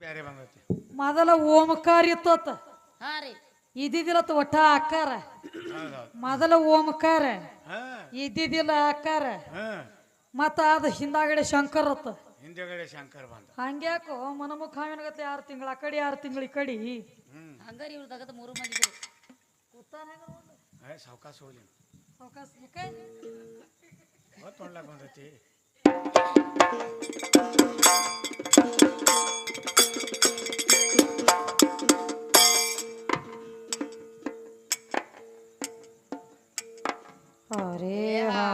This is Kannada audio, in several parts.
ಬ್ಯಾರೆ ಬಂದೈತಿ. ಮೊದಲ ಓಮಕಾರ ಇತ್ತೋತ. ಹಾ ರೀ. ಇದ್ದಿದ್ದಿಲ್ಲತ್ತ ಒಟ್ಟ ಆಕಾರ. ಮೊದಲ ಓಮಕಾರ ಹಾ. ಇದ್ದಿದ್ದಿಲ್ಲ ಆಕಾರ. ಹಾ. ಮತ್ತ ಅದ ಹಿಂದಾಗಡೆ ಶಂಕರ್ ಅತ್ತ ಹಿಂದೆಗಡೆ ಶಂಕರ್ ಬಂದ. ಹಂಗ್ಯಾಕೋ ಮನಮುಖ ಹಾವಿನಗತ್ತೆ ಆರು ತಿಂಗಳ ಆ ಕಡೆ ಆರು ತಿಂಗಳ ಈ ಕಡೆ. ಹ್ಮ್. ಹಂಗಾರಿ ಇವ್ರು ತಗದ ಮೂರು ಮಂದಿ ಇದ್ರು. ಏ ಸಾವ್ಕಾಸ ಹೋಗ್ಲಿ? ಹೊತ್ತು ಹೊಡ್ಲಕ್ ಬಂದೈತಿ. ಅರೆ ಹಾ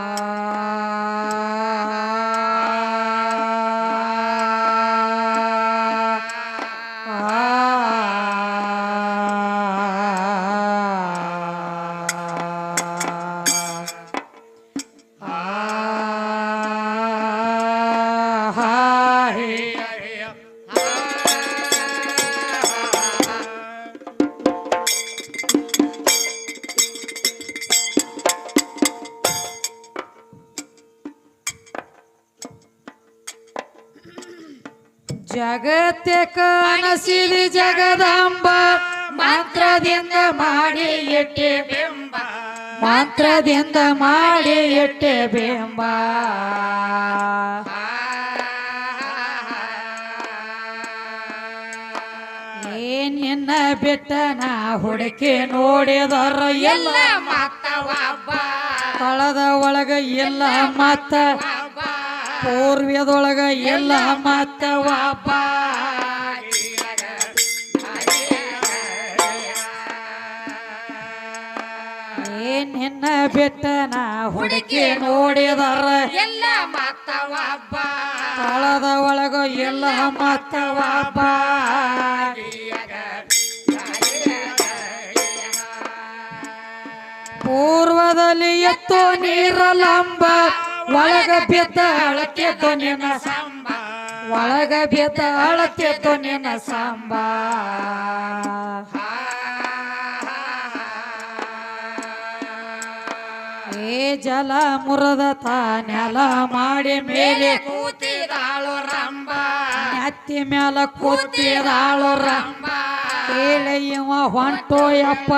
ಕನಸಿದಿ ಜಗದಾಂಬ. ಮಂತ್ರದಿಂದ ಮಾಡಿ ಎಟ್ಟೆ ಮಾತ್ರದಿಂದ ಮಂತ್ರದಿಂದ ಮಾಡಿ ಎಟ್ಟೆ ಬೆಂಬ. ಏನಿನ್ನ ನಿನ್ನ ಬಿಟ್ಟ ನಾ ಹುಡುಕಿ ನೋಡಿದರ ಎಲ್ಲ ಕಳದ ಒಳಗ ಎಲ್ಲ ಮತ್ತ ಪೂರ್ವದೊಳಗ ಎಲ್ಲ ಮತ್ತ ಬಿಟ್ಟ ನಾ ಹುಡುಕಿ ನೋಡಿದಾರ. ಎಲ್ಲ ಮತ್ತವ ಕಳದ ಒಳಗ ಎಲ್ಲ ಮತ್ತ ವಾಪ ಪೂರ್ವದಲ್ಲಿ ನೀರ ನೀರಲಂಬ ಒಳಗ ಬಿದ್ದ ಅಳತೆದ್ದು ನಿನ್ನ ಸಾಂಬ. ಒಳಗ ಬಿದ್ದ ಅಳತೆದ್ದು ನಿನ್ನ ಸಾಂಬ. ಏ ಜಲ ಮುರದ ತಾನೆಲ ಮಾಡಿ ಮೇಲೆ ಕೂತಿದಾಳು ರಂಬ ಹತ್ತಿ ಮ್ಯಾಲ ಕೂತಿದಾಳು ರಂಬ ಕೇಳಿ ಇವ ಹೊಂಟೋ ಯಪ್ಪ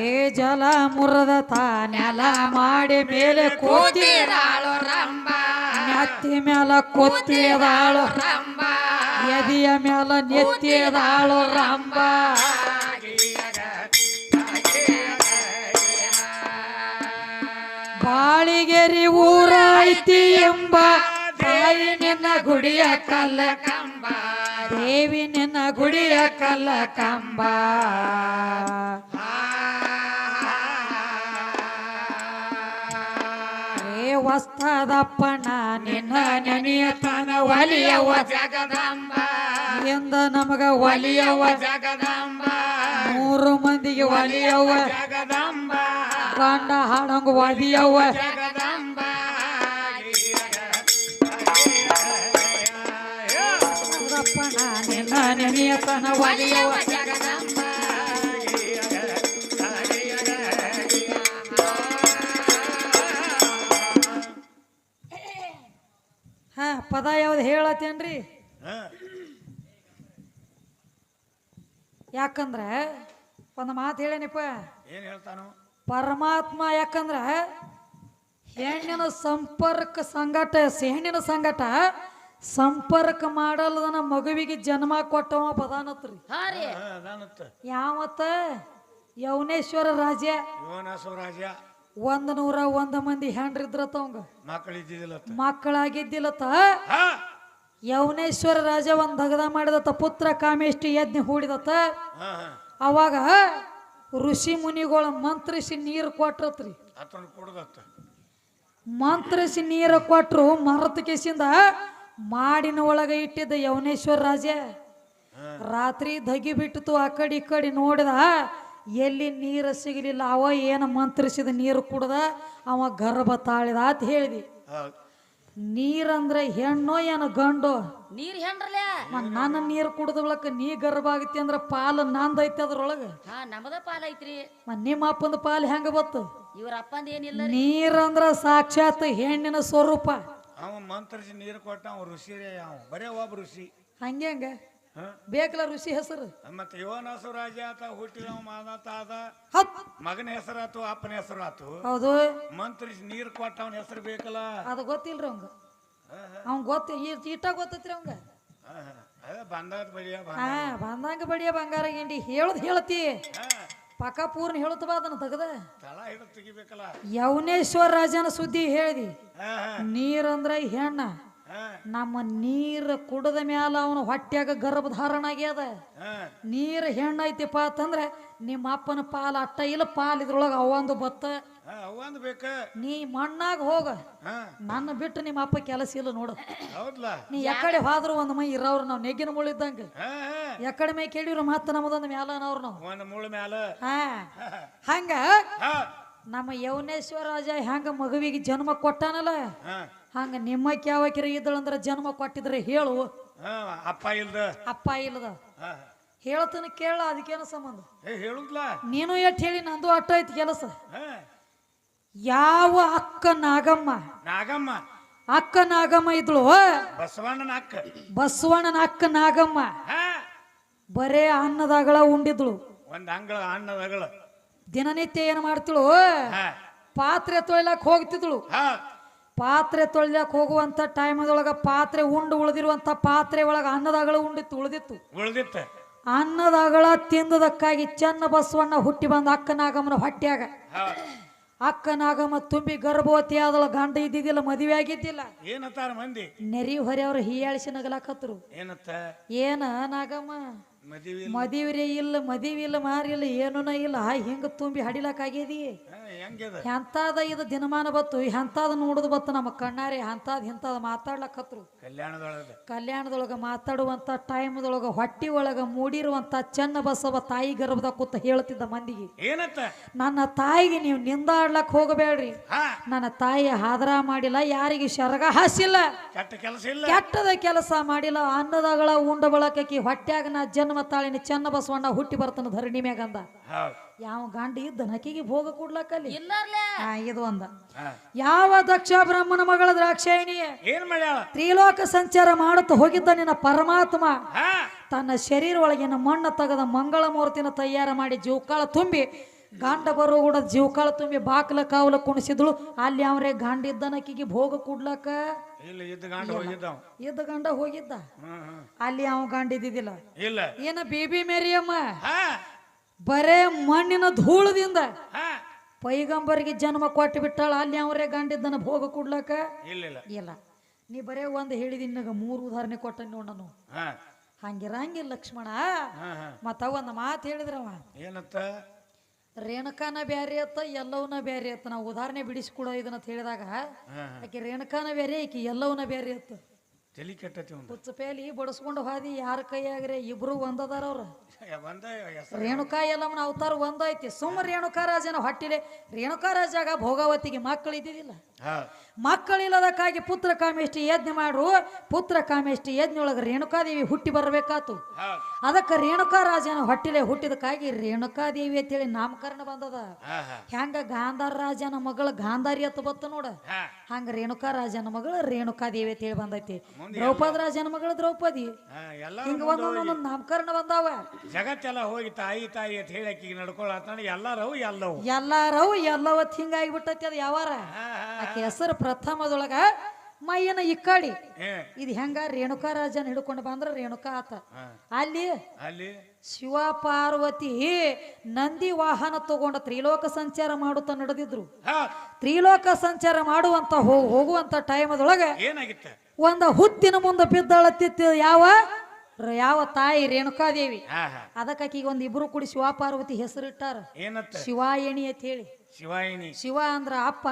ಏ ಜಲ ಮುರದ ತಾನೆಲ ಮಾಡಿ ಮೇಲೆ ಕೂತಿ ಕೂತಿದಾಳು ರಂಬ ನೆತ್ತಿ ಮ್ಯಾಲ ಕೂತಿದಾಳು ರಂಬ ಎದಿಯ ಮೇಲ ನೆತ್ತಿದಾಳು ರಂಬ. ಬಾಳಿಗೆರಿ ಊರಾಯ್ತಿ ಎಂಬ ತಾಯಿ ನಿನ್ನ ಗುಡಿಯ ಕಲ್ಲ ಕಂಬ. ದೇವಿ ನಿನ್ನ ಗುಡಿಯ ಕಲ್ಲ ಕಂಬ. ಏ ನಿನ್ನ ನೆನೆಯತನ ಒಲಿಯವ ಜಗದಂಬ. ಎಂದ ನಮಗ ಒಲಿಯವ ಜಗದಂಬ. ಮೂರು ಮಂದಿಗೆ ಒಲಿಯವ ಜಗದಂಬ. ಗಂಡ ಹಾಡಂಗ ಒದಿಯವ ಜಗದಂಬ. ಸ್ವಸ್ಥದಪ್ಪಣ ನಿನ್ನ ನೆನೆಯತನ ಒಲಿಯವ ಜಗದಂಬ. ಪದ ಯಾವ್ದು ಹೇಳತ್ತೇನ್ರಿ ಯಾಕಂದ್ರ ಒಂದು ಮಾತು ಹೇಳೇನಿಪ್ಪ? ಏನ್ ಹೇಳ್ತಾನು? ಪರಮಾತ್ಮ ಯಾಕಂದ್ರ ಹೆಣ್ಣಿನ ಸಂಪರ್ಕ ಸಂಗಟ ಹೆಣ್ಣಿನ ಸಂಗಟ ಸಂಪರ್ಕ ಮಾಡಲ್ದನ ಮಗುವಿಗೆ ಜನ್ಮ ಕೊಟ್ಟವ ಪದಾನತ್ರಿ. ಯಾವತ್ತ? ಯೌನೇಶ್ವರ ರಾಜ್ಯ. ಯವನೇಶ್ವರ ಸ್ವರಾಜ ಒಂದ್ ನೂರ ಒಂದ್ ಮಂದಿ ಹ್ಯಾಂಡ್ರಿದ್ರತ ಅವಂಗ? ಮಕ್ಕಳಿದ್ದಿಲ್ಲ ಇದ್ದಿದ್ದಿಲ್ಲತ್ತ ಮಕ್ಕಳಾಗಿದ್ದಿಲ್ಲತ್ತ ಯವನೇಶ್ವರ ಯೌನೇಶ್ವರ ರಾಜ ಒಂದ್ ದಗದ ಮಾಡಿದತ್ತ ಪುತ್ರ ಕಾಮೇಷ್ಟಿ ಯಜ್ಞ ಹೂಡಿದತ್ತ. ಹಾ ಹಾ. ಅವಾಗ ಋಷಿ ಮುನಿಗಳ ಮಂತ್ರಿಸಿ ನೀರು ಕೊಟ್ರತ್ರಿ. ಮಂತ್ರಿಸಿ ನೀರು ಕೊಟ್ರು ಮರತ ಕೇಸಿಂದ ಮಾಡಿನ ಒಳಗ ಇಟ್ಟಿದ್ದ ಯವನೇಶ್ವರ ರಾಜ. ರಾತ್ರಿ ಧಗಿ ಬಿಟ್ಟಿತು ಆ ಕಡೆ ಈ ಕಡೆ ನೋಡಿದ ಎಲ್ಲಿ ನೀರು ಸಿಗಲಿಲ್ಲ ಅವ ಏನು ಮಂತ್ರಿಸಿದ ನೀರು ಕುಡ್ದ ಅವ ಗರ್ಭ ತಾಳಿದ ಅಂತ ಹೇಳಿದಿ. ನೀರಂದ್ರೆ ಹೆಣ್ಣು ಏನು ಗಂಡು? ನೀರ್ ನನ್ನ ನೀರು ಕುಡ್ದ ಬಳಕ ನೀ ಗರ್ಭ ಆಗತಿ ಅಂದ್ರೆ ಪಾಲು ನಂದೈತಿ ಐತಿ ಹಾ ನಮ್ದ ಪಾಲ ಐತ್ರಿ. ನಿಮ್ಮ ಅಪ್ಪಂದ ಪಾಲು ಹೆಂಗ ಬತ್ತು? ಇವ್ರ ಅಪ್ಪಂದ ಏನಿಲ್ಲ ನೀರಂದ್ರ ಸಾಕ್ಷಾತ್ ಹೆಣ್ಣಿನ ಸ್ವರೂಪ. ಅವ ಮಂತ್ರಿಸಿ ನೀರು ಕೊಟ್ಟ ಅವ ಋಷಿರೇ ಅವ. ಬರೇ ಒಬ್ಬ ಋಷಿ. ಹಂಗೆ? ಬೇಕಲ್ಲ ಋಷಿ ಹೆಸರು? ಮತ್ತೆ ಯೋನಸು ರಾಜ ಆತ ಹುಟ್ಟಿದ ಮಾನತ ಆದ. ಮಗನ ಹೆಸರಾತು ಅಪ್ಪನ ಹೆಸರಾತು ಹೌದು. ಮಂತ್ರಿ ನೀರು ಕೊಟ್ಟ ಅವನ ಹೆಸರು ಬೇಕಲ್ಲ? ಅದು ಗೊತ್ತಿಲ್ರಿ ಅವಂಗ. ಅವ್ನ್ ಗೊತ್ತ ಈಟ ಗೊತ್ತೈತ್ರಿ ಅವಂಗ. ಬಂದಾಗ ಬಂದಂಗ ಬಡಿಯ ಬಂಗಾರ ಗಿಂಡಿ. ಹೇಳದ್ ಹೇಳ್ತಿ. ಪಕ್ಕ ಪೂರ್ಣ ಹೇಳುತ್ತಬಾ ಅದನ್ನ ತೆಗದ. ಯವನೇಶ್ವರ ಯೌನೇಶ್ವರ ರಾಜನ ಸುದ್ದಿ ಹೇಳಿದಿ. ನೀರಂದ್ರ ಹೆಣ್ಣ. ನಮ್ಮ ನೀರ್ ಕುಡದ ಮ್ಯಾಲ ಅವನ ಹೊಟ್ಯಾಗ ಗರ್ಭಧಾರಣ ಆಗ್ಯದ ನೀರು ಹೆಣ್ಣೈತಿಪ್ಪ ಅಂತಂದ್ರೆ ನಿಮ್ಮ ಅಪ್ಪನ ಪಾಲ ಅಟ್ಟ ಇಲ್ಲ ಪಾಲ್ ಇದ್ರೊಳಗ ಅವಂದು ಬತ್ತ. ನೀ ಮಣ್ಣಾಗ ಹೋಗ. ನನ್ನ ಬಿಟ್ಟು ನಿಮ್ಮ ಅಪ್ಪ ಕೆಲಸ ಇಲ್ಲ ನೋಡು. ನೀ ಎಕಡೆ ಹೋದ್ರು ಒಂದ್ ಮೈ ಇರೋರು ನಾವು ನೆಗ್ಗಿನ ಮುಳ್ಳು ಇದ್ದಂಗ. ಎಕಡೆ ಮೈ ಕೇಳಿರು ಮತ್ತೆ ನಾವು. ಮುಳ್ಳ ಮ್ಯಾಲ. ಹಾ. ಹಂಗ ನಮ್ಮ ಯೌನೇಶ್ವರ ರಾಜ ಹೆಂಗ ಮಗುವಿಗೆ ಜನ್ಮ ಕೊಟ್ಟಾನಲ್ಲ? ಹಂಗ ನಿಮ್ಮ ಕ್ಯಾವಕಿರ ಇದ್ದಳಂದ್ರ ಜನ್ಮ ಕೊಟ್ಟಿದ್ರೆ ಹೇಳು. ಅಪ್ಪ ಇಲ್ದ. ಅಪ್ಪ ಇಲ್ಲದ ಹೇಳ್ತನ ಕೇಳ ಅದಕ್ಕೇನು ಸಂಬಂಧ? ಹೇಳುದ್ಲ. ನೀನು ಎಷ್ಟು ಹೇಳಿ ನಂದು ಅಟ್ಟ ಐತಿ ಕೆಲಸ. ಯಾವ ಅಕ್ಕ ನಾಗಮ್ಮ? ನಾಗಮ್ಮ. ಅಕ್ಕ ನಾಗಮ್ಮ ಇದ್ಳು. ಬಸವಣ್ಣನ ಅಕ್ಕ. ಬಸವಣ್ಣನ ಅಕ್ಕ ನಾಗಮ್ಮ. ಬರೇ ಅನ್ನದಾಗಳ ಉಂಡಿದ್ಳು. ಒಂದ್ ಅಂಗಳ ಅನ್ನದಗಳ. ದಿನನಿತ್ಯ ಏನ್ ಮಾಡ್ತಿಳು? ಪಾತ್ರೆ ತೊಳಿಲಕ್ ಹೋಗ್ತಿದ್ಳು. ಪಾತ್ರೆ ತೊಳಿಲಕ್ ಹೋಗುವಂತ ಟೈಮದೊಳಗ ಪಾತ್ರೆ ಉಂಡು ಉಳಿದಿರುವಂತ ಪಾತ್ರೆ ಒಳಗ ಅನ್ನದಾಗಳ ಉಂಡಿತ್ತು ಉಳಿದಿತ್ತು. ಅನ್ನದ ಅನ್ನದಾಗಳ ತಿಂದದಕ್ಕಾಗಿ ಚೆನ್ನ ಬಸವಣ್ಣ ಹುಟ್ಟಿ ಬಂದ ಅಕ್ಕನಾಗಮ್ಮನ ನಾಗಮ್ಮನ ಅಕ್ಕನಾಗಮ್ಮ ತುಂಬಿ ಗರ್ಭವತಿ ಆದಳ ಗಂಡ ಇದ್ದಿದ್ದಿಲ್ಲ ಮದುವೆ ಆಗಿದ್ದಿಲ್ಲ. ಏನತ್ತಾರ ಮಂದಿ? ನೆರಿ ಹೊರೆ ಅವ್ರು ಹೀಯಾಳಿಸಿ ನಗಲಾಕತ್ರು. ಏನತ್ತ? ಏನ ನಾಗಮ್ಮ? ಮದಿವ್ರಿ ಇಲ್ಲ ಮದಿವಿ ಇಲ್ಲ ಮಾರಿಲ್ಲ ಏನೂನ ಇಲ್ಲ. ಹಿಂಗ ತುಂಬಿ ಹಡಿಲಕ್ ಆಗ್ಯದಿ ಎಂತಾದ ಇದು ದಿನಮಾನ ಬತ್ತು ಎಂತಾದ ನೋಡುದು ಬತ್ತು ನಮ್ಮ ಕಣ್ಣಾರೆ ಎಂತಾದ ಇಂತಾದ ಮಾತಾಡ್ಲಕತ್ರು. ಕಲ್ಯಾಣದೊಳಗ. ಕಲ್ಯಾಣದೊಳಗ ಮಾತಾಡುವಂತ ಟೈಮ್ದೊಳಗ ಹೊಟ್ಟಿ ಒಳಗ ಮೂಡಿರುವಂತ ಚೆನ್ನ ಬಸವ ತಾಯಿ ಗರ್ಭದ ಕೂತ ಹೇಳ್ತಿದ್ದ ಮಂದಿಗೆ. ನನ್ನ ತಾಯಿಗೆ ನೀವು ನಿಂದಾಡ್ಲಕ್ ಹೋಗಬೇಡ್ರಿ. ನನ್ನ ತಾಯಿ ಹಾದರ ಮಾಡಿಲ್ಲ ಯಾರಿಗೆ ಶರಗ ಹಾಸಿಲ್ಲ. ಕೆಟ್ಟದ ಕೆಲಸ ಮಾಡಿಲ್ಲ ಅನ್ನದಗಳ ಉಂಡ ಬಳಕಿ ಹೊಟ್ಯಾಗ ನಾ ಜನ್ಮ ತಾಳಿನ ಚೆನ್ನ ಬಸವಣ್ಣ ಹುಟ್ಟಿ ಬರ್ತಾನ ಧರಣಿ ಮ್ಯಾಗ ಅಂದ. ಯಾವ ಗಾಂಡಿ ಇದ್ದ ನಕಿಗೆ ಭೋಗ ಕೊಡ್ಲಕ್ಕಲ್ಲಿ ಹಾ ಇದು ಒಂದ. ಯಾವ ದಕ್ಷ ಬ್ರಹ್ಮನ ಮಗಳ ದ್ರಾಕ್ಷಾಯಿಣಿ? ಏನ್ ಮಾಡ್ಯಾಳ? ತ್ರಿಲೋಕ ಸಂಚಾರ ಮಾಡುತ್ತ ಹೋಗಿದ್ದ ನಿನ್ನ ಪರಮಾತ್ಮ? ಹ. ತನ್ನ ಶರೀರ ಒಳಗಿನ ಮಣ್ಣ ತೆಗೆದ ಮಂಗಳ ಮೂರ್ತಿನ ತಯಾರ ಮಾಡಿ ಜೀವಕಾಳ ತುಂಬಿ ಗಾಂಡ ಬರೋ ಕೂಡ ಜೀವಕಾಳ ತುಂಬಿ ಬಾಕಲ ಕಾವಲ ಕುಣಿಸಿದ್ಳು. ಅಲ್ಲಿ ಅವ್ರೆ ಗಾಂಡಿದ್ದ ಇದ್ದನಕಿಗೆ ಭೋಗ ಕೊಡ್ಲಕ್ಕ? ಇಲ್ಲ ಇದ್ದ ಗಂಡ ಹೋಗಿದ್ದಾವ ಇದ್ದ ಗಂಡ ಹೋಗಿದ್ದ? ಅಲ್ಲಿ ಅವ ಗಂಡ ಇದ್ದಿದ್ದಿಲ್ಲ. ಇಲ್ಲ. ಏನ ಬೇಬಿ ಮೇರಿಯಮ್ಮ? ಬರೇ ಮಣ್ಣಿನ ಧೂಳದಿಂದ ಪೈಗಂಬರಿಗೆ ಜನ್ಮ ಕೊಟ್ಟು ಬಿಟ್ಟಾಳ ಅಲ್ಲಿ ಅವರೇ ಗಂಡಿದ್ದನ ಭೋಗ ಕೊಡ್ಲಕ್ಕ ಇಲ್ಲ ನೀ ಬರೇ ಒಂದು ಹೇಳಿದೀನಿ ನಗ ಮೂರು ಉದಾಹರಣೆ ಕೊಟ್ಟ ನೋಡನು ಹಂಗಿರಂಗಿಲ್ಲ ಲಕ್ಷ್ಮಣ. ಮತ್ತ ಒಂದು ಮಾತು ಹೇಳಿದ್ರವ. ಏನತ್ತ? ರೇಣುಕಾನ ಬ್ಯಾರೆ ಅತ್ತ ಎಲ್ಲವನ್ನ ಬ್ಯಾರೆ ಅತ್ತ. ನಾವು ಉದಾಹರಣೆ ಬಿಡಿಸ್ಕೊಡೋ ಇದನ್ನ ಹೇಳಿದಾಗ ಆಕೆ ರೇಣುಕಾನ ಬೇರೆ ಆಕೆ ಎಲ್ಲವನ್ನ ಬ್ಯಾರೆ ಅತ್ತ. ತಲಿ ಕೆಟ್ಟತಿ ಒಂದು. ಹುಚ್ಚ ಪೇಲಿ ಬಡಿಸ್ಕೊಂಡು ಹಾದಿ ಯಾರ ಕೈಯಾಗ್ರೆ ಇಬ್ರು ಒಂದದಾರ ಅವ್ರ? ರೇಣುಕಾಯಿ ಹೆಸರು. ರೇಣುಕಾ ಅವತಾರ ಒಂದೈತಿ ಸುಮ್ಮ ರೇಣುಕಾ ರಾಜನ ಹೊಟ್ಟಿಲೆ. ರೇಣುಕಾ ರಾಜಾಗ ಭೋಗಾವತಿಗೆ ಮಕ್ಕಳು ಇದ್ದಿದ್ದಿಲ್ಲ. ಮಕ್ಕಳಿಲ್ಲದಕ್ಕಾಗಿ ಪುತ್ರ ಕಾಮೇಷ್ಟಿ ಯಜ್ಞ ಮಾಡ್ರು. ಪುತ್ರ ಕಾಮೇಷ್ಟಿ ಯಜ್ಞ ಒಳಗೆ ರೇಣುಕಾದೇವಿ ಹುಟ್ಟಿ ಬರಬೇಕಾತು. ಅದಕ್ಕೆ ರೇಣುಕಾ ರಾಜನ ಹೊಟ್ಟಿಲೆ ಹುಟ್ಟಿದಕ್ಕಾಗಿ ರೇಣುಕಾದೇವಿ ಅಂತೇಳಿ ನಾಮಕರಣ ಬಂದದ. ಹೆಂಗ ಗಾಂಧಾರ ರಾಜನ ಮಗಳ ಗಾಂಧಾರಿ ಅಂತ ಬತ್ತ ನೋಡ. ಹಂಗ ರೇಣುಕಾ ರಾಜನ ಮಗಳು ರೇಣುಕಾದೇವಿ ಅಂತೇಳಿ ಬಂದೈತಿ. ದ್ರೌಪದ ರಾಜನ ಮಗಳು ದ್ರೌಪದಿ. ಎಲ್ಲ ಹಿಂಗ ಒಂದೊಂದೊಂದೊಂದು ನಾಮಕರಣ ಬಂದಾವ. ಜಗತ್ತೆಲ್ಲ ಹೋಗಿ ತಾಯಿ ತಾಯಿ ಅಂತ ಹೇಳಿ ಆಕಿಗೆ ನಡ್ಕೊಳ್ಳ ಎಲ್ಲರೂ ಎಲ್ಲವು. ಎಲ್ಲಾರವು ಎಲ್ಲವತ್ ಹಿಂಗಾಗಿ ಬಿಟ್ಟತಿ ಅದು ಯಾವಾರ? ಆಕೆ ಹೆಸರು ಪ್ರಥಮದೊಳಗ ಮೈಯನ ಇಕ್ಕಡಿ. ಇದು ಹೆಂಗ? ರೇಣುಕಾ ರಾಜನ ಹಿಡ್ಕೊಂಡು ಬಂದ್ರ ರೇಣುಕಾ ಆತ. ಅಲ್ಲಿ ಅಲ್ಲಿ? ಶಿವ ಪಾರ್ವತಿ ನಂದಿ ವಾಹನ ತಗೊಂಡ ತ್ರಿಲೋಕ ಸಂಚಾರ ಮಾಡುತ್ತಾ ನಡೆದಿದ್ರು. ತ್ರಿಲೋಕ ಸಂಚಾರ ಮಾಡುವಂತ ಹೋಗುವಂತ ಟೈಮದೊಳಗೆ ಏನಾಗಿತ್ತ? ಒಂದ ಹುತ್ತಿನ ಮುಂದೆ ಬಿದ್ದಳತ್ತಿತ್ತು ಯಾವ? ಯಾವ ತಾಯಿ ರೇಣುಕಾದೇವಿ. ಅದಕ್ಕೆ ಆಕಿಗೆ ಒಂದ್ ಇಬ್ರು ಕೂಡಿ ಶಿವ ಪಾರ್ವತಿ ಹೆಸರಿಟ್ಟಾರ ಶಿವ ಶಿವಾಯಣಿ ಅಂತ ಹೇಳಿ. ಶಿವಾಯಣಿ ಶಿವ ಅಂದ್ರ ಅಪ್ಪ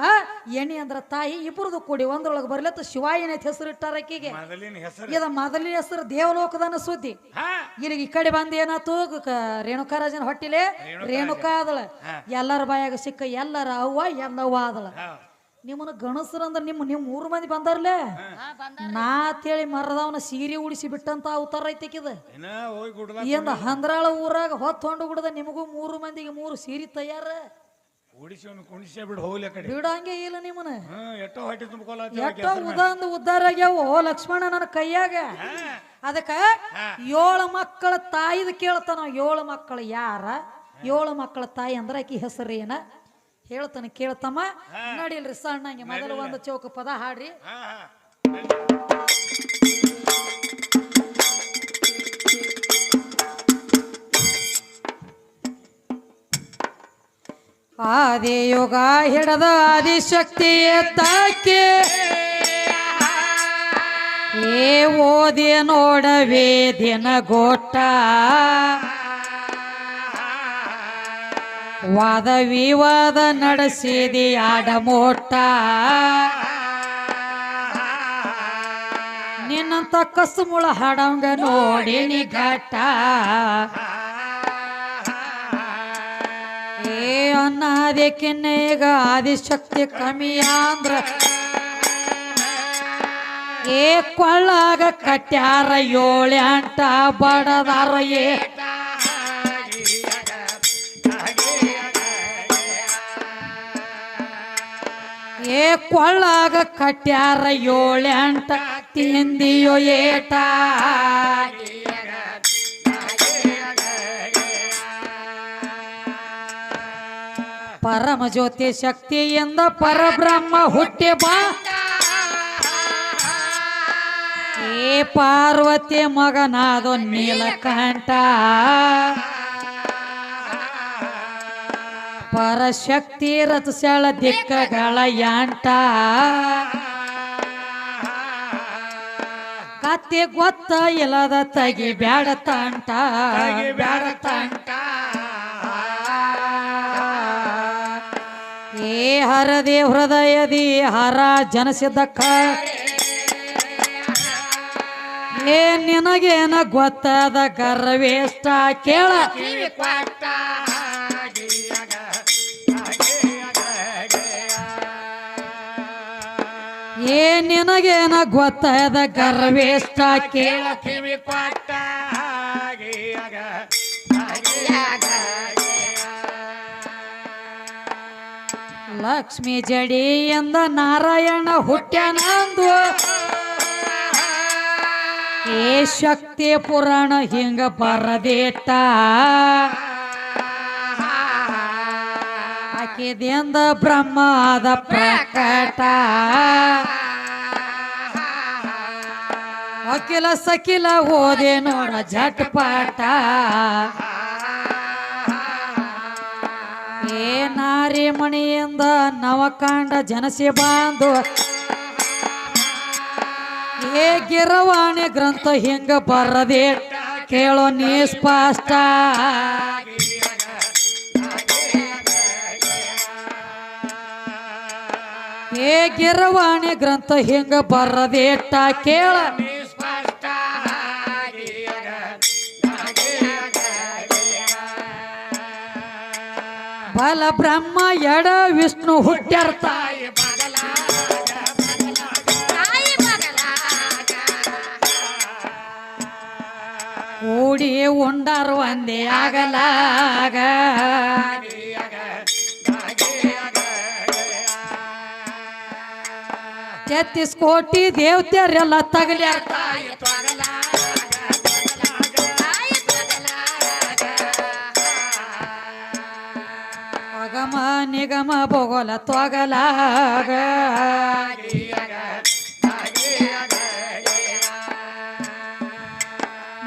ಎಣಿ ಅಂದ್ರ ತಾಯಿ ಇಬ್ಬರದು ಕೂಡಿ ಒಂದ್ರೊಳಗೆ ಬರ್ಲತ್ತ ಶಿವಾಯಣಿ ಅಂತ ಹೆಸರಿಟ್ಟಾರ ಆಕಿಗೆ. ಮೊದಲಿನ ಹೆಸರು. ಇದ ಮೊದಲಿನ ಹೆಸರು ದೇವಲೋಕದನ ಸುದ್ದಿ. ಇಲ್ಲಿಗೆ ಈ ಕಡೆ ಬಂದ ಏನಾತು? ಕ- ರೇಣುಕಾರಾಜನ ಹೊಟ್ಟಿಲೆ ರೇಣುಕಾ ಆದಳ. ಎಲ್ಲರ ಬಾಯಾಗ ಸಿಕ್ಕ ಎಲ್ಲರ ಅವ್ವ ಎಲ್ಲವ್ವ ಆದಳ. ನಿಮ್ಮನ್ನ ಗಣಸರ ಅಂದ್ರೆ ನಿಮ್ಮ ನಿಮ್ಮ ಮೂರು ಮಂದಿ ಬಂದಾರ್ಲೆ? ನಾ ಅಂತೇಳಿ ಮರದವನ ಸೀರೆ ಉಡಿಸಿ ಬಿಟ್ಟಂತ ಅವತಾರ ಐತಿಕಿದ? ಎಂದ ಹೋಗಿ ಗುಡ್ದ ಏನ್ ಹಂದ್ರಾಳ ಊರಾಗ ಹೊತ್ತು ಹೊಂಡು ಗುಡದ ನಿಮಗೂ ಮೂರು ಮಂದಿಗೆ ಮೂರು ಸೀರೆ ತಯಾರ? ಬಿಡಂಗೆ ಇಲ್ಲ ನಿಮ್ಮನ ಎಷ್ಟೋ ಹೊಟ್ಟೆ ಉದ್ದಾರ ಆಗ್ಯಾವ ಉದಾಂದ ಉದ್ಧಾರ ಆಗ್ಯಾವು. ಲಕ್ಷ್ಮಣ ನನ್ನ ಕೈಯಾಗ. ಅದಕ್ಕ ಏಳು ಮಕ್ಕಳ ತಾಯಿದ ಕೇಳ್ತಾನ. ಏಳು ಮಕ್ಕಳು ಯಾರ? ಏಳು ಮಕ್ಕಳ ತಾಯಿ ಅಂದ್ರೆ ಆಕಿ ಹೆಸರು ಏನ ಹೇಳ್ತಾನೆ ಕೇಳ್ತಮ್ಮ. ನಡಿಲ್ರಿ ಸಣ್ಣಂಗೆ ಮೊದಲು ಒಂದು ಚೌಕ ಪದ ಹಾಡ್ರಿ. ಆದಿಯುಗ ಹಿಡದ ಆದಿಶಕ್ತಿಯ ತಾಕೆ ಏ ಓದಿ ನೋಡವೇ ದಿನ ಗೋಟ ವಾದ ವಿವಾದ ನಡೆಸಿದಿ ಆಡಮೋಟ ನಿನ್ನಂತ ಕಸುಮುಳ ಹಾಡಂಗ ನೋಡಿ ನಿ ಘಟ್ಟ. ಏ ಅನ್ನಾದಕ್ಕಿನ್ನ ಈಗ ಆದಿಶಕ್ತಿ ಕಮ್ಮಿ ಅಂದ್ರ. ಏ ಕೊಳ್ಳಾಗ ಕಟ್ಯಾರ ಏಳು ಅಂಟ ಬಡದಾರ ಏ. ಏ ಕೊಳ್ಳಾಗ ಕಟ್ಯಾರ ಏಳೆಂಟ ತಿಂದಿಯೋ ಏಟ. ಪರಮ ಜ್ಯೋತಿ ಶಕ್ತಿಯಿಂದ ಪರಬ್ರಹ್ಮ ಹುಟ್ಟಿ ಬಾ. ಏ ಪಾರ್ವತಿ ಮಗನಾದ ನೀಲಕಂಠ. ಪರಶಕ್ತಿ ರಥಸಳ ದಿಕ್ಕಗಳ ಯಾಂಟ ಕತ್ತೆ ಗೊತ್ತ ಇಲ್ಲದ ತಗಿ ಬ್ಯಾಡ ತಂಟ. ಬ್ಯಾಡ ತಂಟ. ಏ ಹರದಿ ಹೃದಯದಿ ಹರ ಜನಸಿದ್ದಕ್ಕ. ಏ ನಿನಗೇನ ಗೊತ್ತಾದ ಗರ್ವೇಷ್ಟ ಕೇಳ. ಏ ನಿನಗೇನ ಗೊತ್ತಾದ ಗರ್ವೇಷ್ಟ ಕೇಳ. ಕಿವಿ ಕೊಟ್ಟ ಹಾಗೆಯಾಗ ಲಕ್ಷ್ಮಿ ಜಡಿ ಎಂದ ನಾರಾಯಣ ಹುಟ್ಟ್ಯಾನಂದು. ಏ ಶಕ್ತಿ ಪುರಾಣ ಹಿಂಗ ಬರದೇಟ ಹಾಕಿದೆಂದ ಬ್ರಹ್ಮದ ಪ್ರಕಟ. ಅಖಿಲ ಸಕಿಲ ಓದೆ ನೋಡ ಜಟ್ಪಾಟ. ಏ ನಾರಿ ಮಣಿಯಿಂದ ನವಕಾಂಡ ಜನಸಿ ಬಾಂಧು. ಏ ಗಿರವಾಣಿ ಗ್ರಂಥ ಹಿಂಗ ಬರದೆ ಕೇಳೋ ನೀ ಸ್ಪಷ್ಟ ಏ ಗಿರವಾಣಿ ಗ್ರಂಥ ಹಿಂಗ ಬರದೇಟ ಕೇಳ. ಬಲ ಬ್ರಹ್ಮ ಎಡ ವಿಷ್ಣು ಹುಟ್ಟ್ಯರ್ಥ ಕೂಡಿ ಉಂಡರು ಒಂದೇ ಆಗಲಾಗ. ಛತ್ತೀಸ್ ಕೋಟಿ ದೇವತೆಯರೆಲ್ಲ ಆಯ್ತು ಅಗಮ ನಿಗಮ ಭೋಗೋಲ ತೊಗಲಾಗ.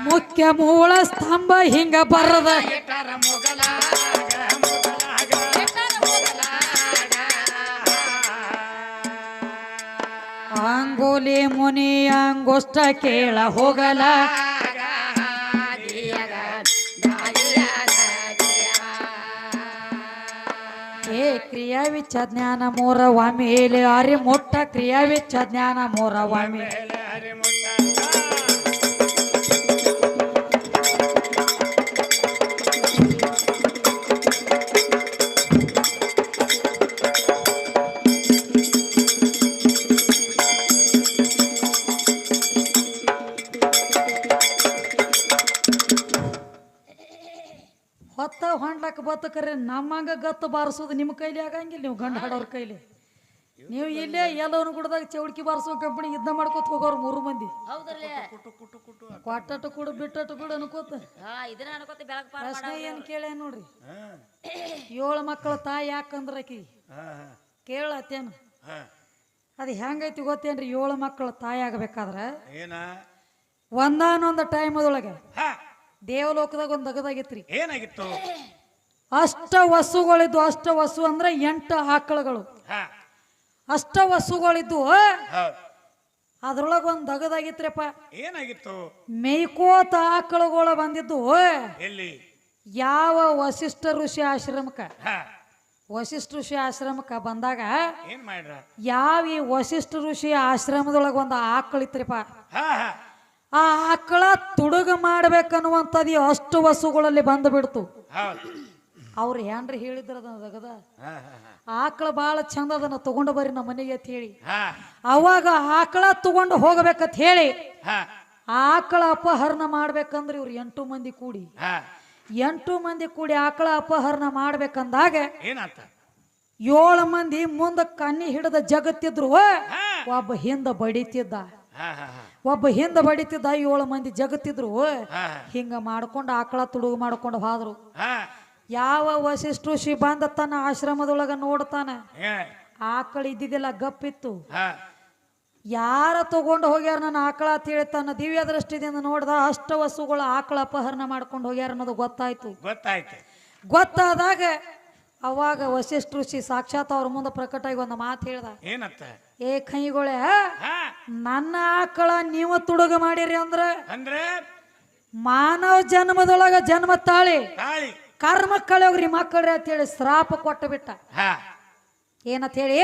ಮುಖ್ಯ ಮೂಲ ಸ್ತಂಭ ಹಿಂಗ ಬರದ. ಅಂಗೋಲಿ ಮುನಿ ಅಂಗೋಷ್ಟ ಕೇಳ ಹೋಗಲ. ಏ ಕ್ರಿಯಾ ವಿಚ್ಚ ಜ್ಞಾನ ಮೂರ ವಾಮೇಲೆ ಅರಿ ಮುಟ್ಟ ಕ್ರಿಯಾ ವಿಚ್ಚ ಜ್ಞಾನ ಮೂರ ವಾಮಿ ಹೊತ್ತ ಹೊಂಡ್ಲಕ್ಕ ಬತ್ತ ಕರೆ ನಮ್ಮಂಗ ಗತ್ತು ಬಾರಿಸೋದು ನಿಮ್ಮ ಕೈಲಿ ಆಗಂಗಿಲ್ಲ. ನೀವು ಗಂಡ ಹಾಡೋರ್ ಕೈಲಿ. ನೀವು ಇಲ್ಲೇ ಎಲ್ಲವನು ಗುಡ್ದಾಗ ಚೌಡ್ಕಿ ಬಾರಿಸೋ ಕಂಪನಿ ಯುದ್ಧ ಮಾಡ್ಕೋತ ಹೋಗೋರು ಮೂರು ಮಂದಿ. ಕೊಟ್ಟ ಕೊಟ್ಟಟ್ಟು ಕೂಡ ಬಿಟ್ಟಟ್ಟು ಕೂಡ ಅನ್ಕೋತ. ಪ್ರಶ್ನೆ ಏನು ಕೇಳ ನೋಡ್ರಿ? ಏಳು ಮಕ್ಕಳ ತಾಯಿ ಯಾಕಂದ್ರ ಆಕಿ? ಕೇಳತ್ತೇನು ಅದು ಹೆಂಗೈತಿ ಗೊತ್ತೇನ್ರಿ? ಏಳು ಮಕ್ಕಳ ತಾಯಿ ಆಗ್ಬೇಕಾದ್ರೆ? ಏನ? ಒಂದಾನೊಂದು ಟೈಮ್ ಅದೊಳಗೆ ದೇವಲೋಕದಾಗ ಒಂದು ಅಗದಾಗಿತ್ರಿ ಏನಾಗಿತ್ತು? ಅಷ್ಟ ವಸುಗಳಿದ್ದು ಅಷ್ಟ ವಸು ಅಂದ್ರೆ ಎಂಟು ಆಕಳುಗಳು. ಹಾ. ಅಷ್ಟ ವಸುಗಳಿದ್ದು ಅದ್ರೊಳಗ ಒಂದ್ ಒಂದು ದಗದಾಗಿತ್ರಿಪ್ಪ ಏನಾಗಿತ್ತು? ಮೇಯ್ಕೋತ ಆಕಳುಗಳು ಬಂದಿದ್ದು ಎಲ್ಲಿ? ಯಾವ ವಸಿಷ್ಠ ಋಷಿ ಆಶ್ರಮಕ್ಕೆ? ಹಾ. ವಸಿಷ್ಠ ಋಷಿ ಆಶ್ರಮಕ್ಕೆ ಬಂದಾಗ ಏನ್ ಮಾಡ್ರ? ಯಾವ ಈ ವಸಿಷ್ಠ ಋಷಿ ಆಶ್ರಮದೊಳಗ ಒಂದು ಆಕಳಿತ್ರಿಪ್ಪ. ಹಾ ಹಾ. ಆ ಆಕಳ ತುಡುಗ ಮಾಡ್ಬೇಕನ್ನುವಂಥದ್ದು ಅಷ್ಟು ವಸುಗಳಲ್ಲಿ ಬಂದು ಬಿಡ್ತು ಅವ್ರು ಏನ್ರಿ ಹೇಳಿದ್ರ ಅದಗದ ಹಾ ಹಾ ಹಾ. ಆಕಳ ಭಾಳ ಚಂದ ಅದನ್ನ ತಗೊಂಡು ಬರ್ರಿ ನಮ್ಮ ಮನೆಗೆ ಅಂತ ಹೇಳಿ. ಅವಾಗ ಆಕಳ ತಗೊಂಡು ಹೋಗ್ಬೇಕಂತ ಹೇಳಿ ಆಕಳ ಅಪಹರಣ ಮಾಡ್ಬೇಕಂದ್ರೆ ಇವ್ರು ಎಂಟು ಮಂದಿ ಕೂಡಿ. ಎಂಟು ಮಂದಿ ಕೂಡಿ ಆಕಳ ಅಪಹರಣ ಮಾಡ್ಬೇಕಂದಾಗ ಏನಾತ? ಏಳು ಮಂದಿ ಮುಂದ ಕನ್ನಿ ಹಿಡಿದ ಜಗತ್ತಿದ್ರು ಒಬ್ಬ ಹಿಂದ ಬಡಿತಿದ್ದ. ಒಬ್ಬ ಹಿಂದ ಬಡಿತಿದ್ದ ಏಳು ಮಂದಿ ಜಗತ್ತಿದ್ರು. ಹಿಂಗ ಮಾಡ್ಕೊಂಡು ಆಕಳ ತುಡುಗು ಮಾಡ್ಕೊಂಡು ಹಾದ್ರು. ಯಾವ ವಶಿಷ್ಠು ಋಷಿ ಬಂದ ತನ್ನ ಆಶ್ರಮದೊಳಗ ನೋಡ್ತಾನ? ಆಕಳ ಇದ್ದಿದ್ದಿಲ್ಲ ಗಪ್ಪಿತ್ತು. ಯಾರ ತಗೊಂಡು ಹೋಗ್ಯಾರ ನನ್ನ ಆಕಳ ಹೇಳಿ ತನ್ನ ದಿವ್ಯ ದೃಷ್ಟಿದಿಂದ ನೋಡ್ದ ಅಷ್ಟ ವಸ್ತುಗಳು ಆಕಳ ಅಪಹರಣ ಮಾಡ್ಕೊಂಡು ಹೋಗ್ಯಾರ ಅನ್ನೋದು ಗೊತ್ತಾಯ್ತು. ಗೊತ್ತಾಯ್ತು. ಗೊತ್ತಾದಾಗ ಅವಾಗ ವಶಿಷ್ಠ ಋಷಿ ಸಾಕ್ಷಾತ್ ಅವ್ರ ಮುಂದೆ ಪ್ರಕಟ ಆಗಿ ಒಂದು ಮಾತು ಹೇಳ್ದ. ಏನತ್ತ ಏ ಕೈಗೊಳೆ ನನ್ನ ಆಕಳ ನೀವು ತುಡುಗ ಮಾಡಿರಿ ಅಂದ್ರೆ? ಅಂದ್ರೆ? ಮಾನವ ಜನ್ಮದೊಳಗ ಜನ್ಮ ತಾಳಿ ತಾಳಿ. ಕರ್ಮ ಕಳೆಯೋಗ್ರಿ ಮಕ್ಕಳ್ರಿ ಅಂತೇಳಿ ಶ್ರಾಪ ಕೊಟ್ಟು ಬಿಟ್ಟ. ಏನಂತ ಹೇಳಿ.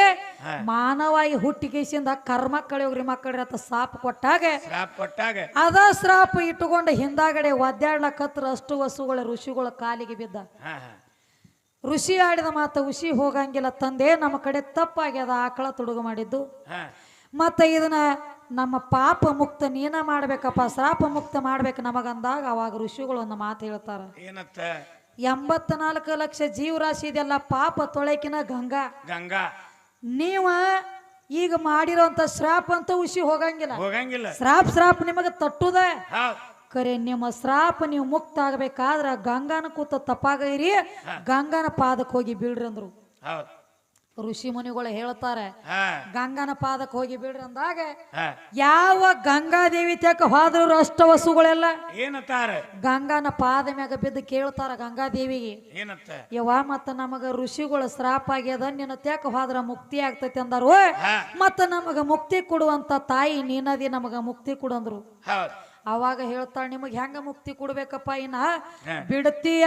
ಮಾನವಾಗಿ ಹುಟ್ಟಿಗೆಸಿಂದ ಕರ್ಮ ಕಳೆಯೋಗ್ರಿ ಮಕ್ಕಳ್ರಿ ಅಂತ ಶಾಪ ಕೊಟ್ಟಾಗ ಶ್ರಾಪ್ ಕೊಟ್ಟಾಗ. ಅದ ಶ್ರಾಪ ಇಟ್ಟುಕೊಂಡು ಹಿಂದಾಗಡೆ ಒದ್ದಾಡ್ಲಕತ್ರ ಅಷ್ಟು ವಸುಗಳ ಋಷಿಗಳ ಕಾಲಿಗೆ ಬಿದ್ದ. ಋಷಿ ಆಡಿದ ಮಾತ ಉಷಿ ಹೋಗಂಗಿಲ್ಲ ತಂದೆ ನಮ್ಮ ಕಡೆ ತಪ್ಪಾಗ್ಯದ ಆಕಳ ತುಡುಗು ಮಾಡಿದ್ದು. ಮತ್ತೆ ಇದನ್ನ ನಮ್ಮ ಪಾಪ ಮುಕ್ತ ನೀನ ಮಾಡ್ಬೇಕಪ್ಪ ಶ್ರಾಪ ಮುಕ್ತ ಮಾಡ್ಬೇಕು ನಮಗಂದಾಗ ಅವಾಗ ಋಷಿಗಳು ಒಂದು ಮಾತು ಹೇಳ್ತಾರ. ಎಂಬತ್ನಾಲ್ಕು ಲಕ್ಷ ಜೀವರಾಶಿ ಇದೆಲ್ಲ ಪಾಪ ತೊಳೆಕಿನ ಗಂಗಾ. ಗಂಗಾ. ನೀವ ಈಗ ಮಾಡಿರೋಂತ ಶ್ರಾಪ ಅಂತ ಉಸಿ ಹೋಗಂಗಿಲ್ಲ. ಹೋಗಂಗಿಲ್ಲ. ಶ್ರಾಪ್ ಶ್ರಾಪ್ ನಿಮಗೆ ತಟ್ಟುದ. ಕರೆ ನಿಮ್ಮ ಶ್ರಾಪ ನೀವು ಮುಕ್ತ ಆಗ್ಬೇಕಾದ್ರ ಗಂಗಾನ ಕೂತ ತಪ್ಪಾಗೈರಿ ಗಂಗಾನ ಪಾದಕ್ಕೆ ಹೋಗಿ ಬೀಳ್ರಿ ಅಂದ್ರು. ಋಷಿ ಮುನಿಗಳು ಹೇಳ್ತಾರೆ ಗಂಗಾನ ಪಾದಕ್ಕೆ ಹೋಗಿ ಬೀಳ್ರಿ ಅಂದಾಗ ಯಾವ ಗಂಗಾದೇವಿ ತಕ್ಕ ಹೋದ್ರು ಅಷ್ಟ ವಸುಗಳೆಲ್ಲ ಏನತ್ತಾರೆ ಗಂಗಾನ ಪಾದ ಮ್ಯಾಗ ಬಿದ್ದು ಕೇಳ್ತಾರ ಗಂಗಾದೇವಿಗೆ. ಯವ್ವ ಮತ್ತ ನಮಗ ಋಷಿಗಳ ಶ್ರಾಪ ಆಗ್ಯದ ನಿನ್ನ ತಕ್ಕ ಹೋದ್ರ ಮುಕ್ತಿ ಆಗ್ತೈತಿ ಅಂದರು. ಮತ್ತ ನಮಗ ಮುಕ್ತಿ ಕೊಡುವಂತ ತಾಯಿ ನೀನದಿ ನಮಗ ಮುಕ್ತಿ ಕೊಡಂದ್ರು. ಹೌದ್. ಅವಾಗ ಹೇಳ್ತಾಳೆ ನಿಮಗೆ ಹೆಂಗ ಮುಕ್ತಿ ಕೊಡ್ಬೇಕಪ್ಪ ಇನ್ನ? ಬಿಡತೀಯ?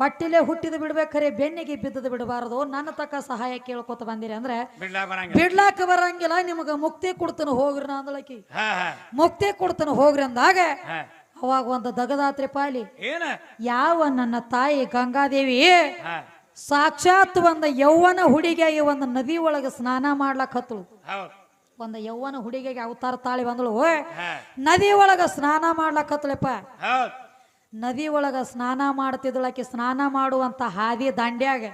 ಹೊಟ್ಟಿಲೆ ಹುಟ್ಟಿದ ಬಿಡ್ಬೇಕರೆ ಬೆನ್ನಿಗೆ ಬಿದ್ದದ ಬಿಡಬಾರದು. ನನ್ನ ತಕ್ಕ ಸಹಾಯ ಕೇಳ್ಕೊತ ಬಂದಿರಿ ಅಂದ್ರೆ ಬಿಡ್ಲಾಕ ಬರಂಗಿಲ್ಲ ನಿಮಗ ಮುಕ್ತಿ ಕೊಡ್ತಾನ ಹೋಗ್ರಿ ನಾ ಅಂದಳಕಿ. ಮುಕ್ತಿ ಕೊಡ್ತಾನ ಹೋಗ್ರಿ ಅಂದಾಗ ಅವಾಗ ಒಂದು ದಗದಾತ್ರಿ ಪಾಲಿ ಏನ? ಯಾವ ನನ್ನ ತಾಯಿ ಗಂಗಾದೇವಿ ಸಾಕ್ಷಾತ್ ಒಂದು ಯೌವನ ಹುಡುಗಿಯಾಗಿ ಒಂದು ನದಿ ಒಳಗೆ ಸ್ನಾನ ಮಾಡ್ಲಕ್ ಹತ್ತಳು. ಒಂದು ಯೌವನ ಹುಡುಗಿಗೆ ಅವತಾರ ತಾಳಿ ಬಂದಳು. ನದಿ ಒಳಗ ಸ್ನಾನ ಮಾಡಲಕತ್ತಳಪ್ಪ ನದಿ ಒಳಗ ಸ್ನಾನ ಮಾಡ್ತಿದ್ದಳಕ್ಕೆ ಸ್ನಾನ ಮಾಡುವಂತ ಹಾದಿ ದಾಂಡ್ಯಾಗ.